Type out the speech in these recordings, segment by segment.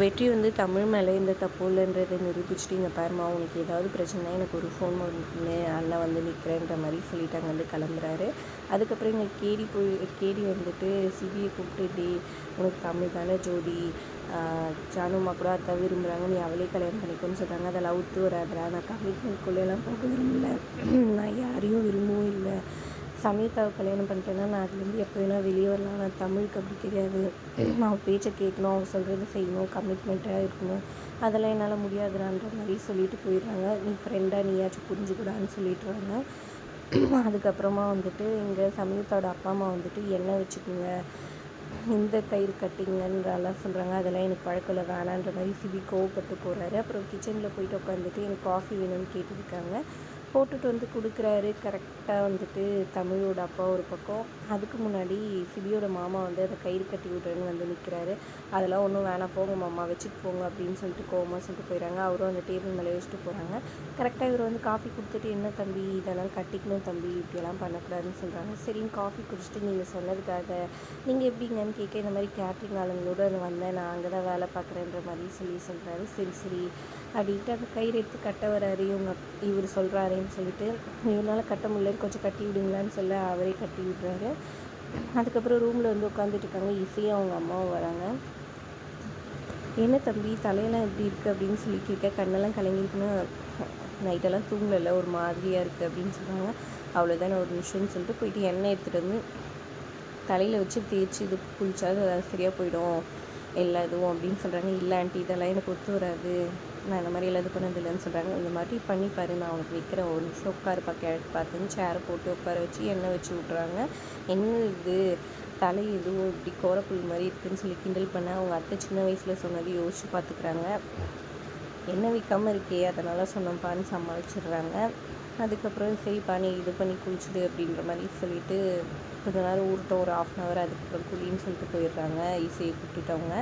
வெற்றி வந்து தமிழ் மேலே எந்த தப்பு இல்லைன்றதை நிரூபிச்சுட்டு இங்கே பாருமா உனக்கு ஏதாவது பிரச்சனை எனக்கு ஒரு ஃபோன் பண்ணு அண்ணன் வந்து நிற்கிறேன்ற மாதிரி சொல்லிட்டு அங்கே வந்து கிளம்புறாரு. அதுக்கப்புறம் இங்கே கேடி போய் கேடி வந்துட்டு சிபியை கூப்பிட்டு டே உனக்கு தமிழ் தானே ஜோடி. ஜானுமா கூட அதான் விரும்புகிறாங்க நீ அவளே கல்யாணம் பண்ணிக்கோன்னு சொல்கிறாங்க அதெல்லாம் ஒத்து வராதுடா. நான் கமிட்மெண்ட்குள்ளேலாம் போக விரும்பல. நான் யாரையும் விரும்பவும் இல்லை. சமயத்தாவை கல்யாணம் பண்ணிட்டேன்னா நான் அதுலேருந்து எப்போ வேணால் வெளியே வரலாம். நான் தமிழுக்கு அப்படி கிடையாது அவன் பேச்சை கேட்கணும் அவன் சொல்கிறத செய்யணும் கமிட்மெண்ட்டாக இருக்கணும். அதெல்லாம் என்னால் முடியாதுடான்ற மாதிரி சொல்லிட்டு போயிடுறாங்க. நீ ஃப்ரெண்டாக நீயாச்சும் புரிஞ்சுக்கூடான்னு சொல்லிட்டுறாங்க அதுக்கப்புறமா வந்துட்டு இங்கே சமயத்தோட அப்பா அம்மா வந்துட்டு எண்ணெய் வச்சுக்கோங்க? இந்த கயிறு கட்டிங்கன்றலாம் சொல்கிறாங்க அதெல்லாம் எனக்கு பழக்கம் இல்லை. வேணான்ற மாதிரி சிபி கோவப்பட்டு போகிறாரு அப்புறம் கிச்சனில் போயிட்டு உட்காந்துட்டு எனக்கு காஃபி வேணும்னு கேட்டுருக்காங்க. போட்டுட்டு வந்து கொடுக்குறாரு. கரெக்டாக வந்துட்டு தமிழோட அப்பா ஒரு பக்கம். அதுக்கு முன்னாடி சிபியோட மாமா வந்து அதை கயிறு கட்டி விட்றேன்னு வந்து நிற்கிறாரு அதெல்லாம் ஒன்றும் வேணாம். போங்க மாமா. வச்சுட்டு போங்க. அப்படின்னு சொல்லிட்டு கோவமாக சொல்லிட்டு போயிடறாங்க அவரும் அந்த டேபிள் மேலே வச்சுட்டு போகிறாங்க கரெக்டாக இவர் வந்து காஃபி கொடுத்துட்டு என்ன தம்பி? இதெல்லாம் கட்டிக்கணும் தம்பி. இப்படியெல்லாம் பண்ணக்கூடாதுன்னு சொல்கிறாங்க சரின்னு காஃபி குடிச்சிட்டு நீங்கள் சொன்னதுக்காக நீங்கள் எப்படிங்கன்னு கேட்க இந்த மாதிரி கேட்ரிங் ஆளுங்களோட நான் வந்தேன். நான் அங்கே தான் வேலை பார்க்குறேன்ற மாதிரி சொல்லி சொல்கிறாரு சரி சரி. அப்படின்ட்டு அந்த கயிறு எடுத்து கட்ட வராரு இவங்க இவர் சொல்கிறாரு அப்படின்னு சொல்லிட்டு இவரால் கட்ட முடியல கொஞ்சம் கட்டி விடுங்களான்னு சொல்ல அவரே கட்டி விடுறாரு. அதுக்கப்புறம் ரூமில் வந்து உட்காந்துட்டு இருக்காங்க இசையும் அவங்க அம்மாவும் வராங்க. என்ன தம்பி தலையெல்லாம் எப்படி இருக்குது அப்படின்னு சொல்லி கேட்க கண்ணெல்லாம் கலங்கிருக்குன்னு நைட்டெல்லாம் தூங்கலை ஒரு மாதிரியாக இருக்குது அப்படின்னு சொல்கிறாங்க அவ்வளோதானே ஒரு நிமிஷம்னு சொல்லிட்டு போயிட்டு எண்ணெய் எடுத்துகிட்டு வந்து தலையில் வச்சு தேய்ச்சி இது குளிச்சா அது சரியாக போயிடும் எல்லா இதுவும் அப்படின்னு சொல்கிறாங்க இல்லை ஆண்டி இதெல்லாம் எனக்கு ஒத்து வராது. நான் இந்த மாதிரி எல்லாம் இது பண்ணது இல்லைன்னு சொல்கிறாங்க இந்த மாதிரி பண்ணி பாரு நான் அவனுக்கு விற்கிறேன் ஒரு நிமிஷம் உட்காருப்பா கிழக்கு பார்த்துன்னு சேரை போட்டு உட்கார வச்சு எண்ணெய் வச்சு விட்றாங்க என்ன இது? தலை எதுவும் இப்படி கோரப்புல் மாதிரி இருக்குன்னு சொல்லி கிண்டல் பண்ண அவங்க அத்தை சின்ன வயசில் சொன்னது யோசிச்சு பார்த்துக்குறாங்க. எண்ணெய் விற்காமல் இருக்கே அதனால் சொன்னப்பான்னு சமாளிச்சிடுறாங்க. அதுக்கப்புறம் சரிப்பா நீ இது பண்ணி குளிச்சுடு அப்படின்ற மாதிரி சொல்லிட்டு கொஞ்ச நேரம் ஊர்ட்ட ஒரு ஆஃப் அன் ஹவர் அதுக்கப்புறம் குளின்னு சொல்லிட்டு போயிடுறாங்க. இசையை கூப்பிட்டுட்டவங்க.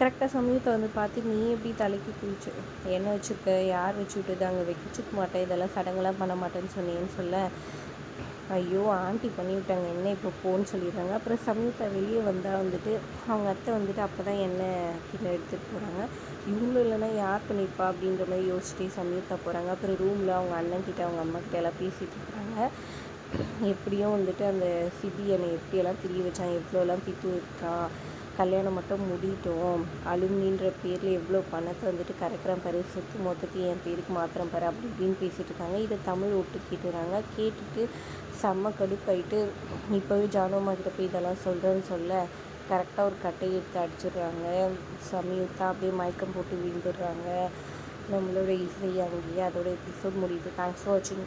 கரெக்டாக சமயத்தை வந்து பார்த்து நீ எப்படி தலைக்கு குளிச்சு எண்ணெய் வச்சுருக்க யார் வச்சு விட்டுது அங்கே வைக்கிச்சுக்க மாட்டேன் இதெல்லாம் சடங்கெல்லாம் பண்ண மாட்டேன்னு சொன்னீங்கன்னு சொல்ல. ஐயோ ஆண்டி பண்ணி விட்டாங்க என்ன இப்போ போன்னு சொல்லிடுறாங்க. அப்புறம் சமயத்தை வெளியே வந்தால் வந்துட்டு அவங்க அத்தை வந்துட்டு அப்போ தான் என்ன கீழே எடுத்துகிட்டு போகிறாங்க இவங்களும் இல்லைன்னா யார் பண்ணியிருப்பா அப்படின்ற மாதிரி யோசிச்சுட்டே சமயத்தை போகிறாங்க அப்புறம் ரூமில் அவங்க அண்ணன்கிட்ட அவங்க அம்மாக்கிட்ட எல்லாம் பேசிகிட்டு இருக்கிறாங்க எப்படியும் வந்துட்டு அந்த சிபி என்னை எப்படியெல்லாம் திரிய வச்சான் எவ்வளோலாம் திட்டு இருக்கா கல்யாணம் மட்டும் முடிட்டோம் அலுமினின்ற பேரில் எவ்வளோ பணத்தை வந்துட்டு கறக்குறேன் பாரு சொத்து மொத்தத்துக்கு என் பேருக்கு மாத்திரம் பாரு அப்படி இப்படின்னு பேசிகிட்டு இருக்காங்க. இதை தமிழ் விட்டு கேட்டுறாங்க. கேட்டுட்டு செம்ம கடுப்பாயிட்டு இப்போவே ஜானோமா கிட்ட போய் இதெல்லாம் சொல்கிறேன்னு சொல்ல கரெக்டாக ஒரு கட்டையை எடுத்து அடிச்சிடுறாங்க. சமயத்தா அப்படியே மயக்கம் போட்டு விழுந்துடுறாங்க. நம்மளோட இசை அங்கேயே அதோட எபிசோட் முடியுது. தேங்க்ஸ் ஃபார் வாட்சிங்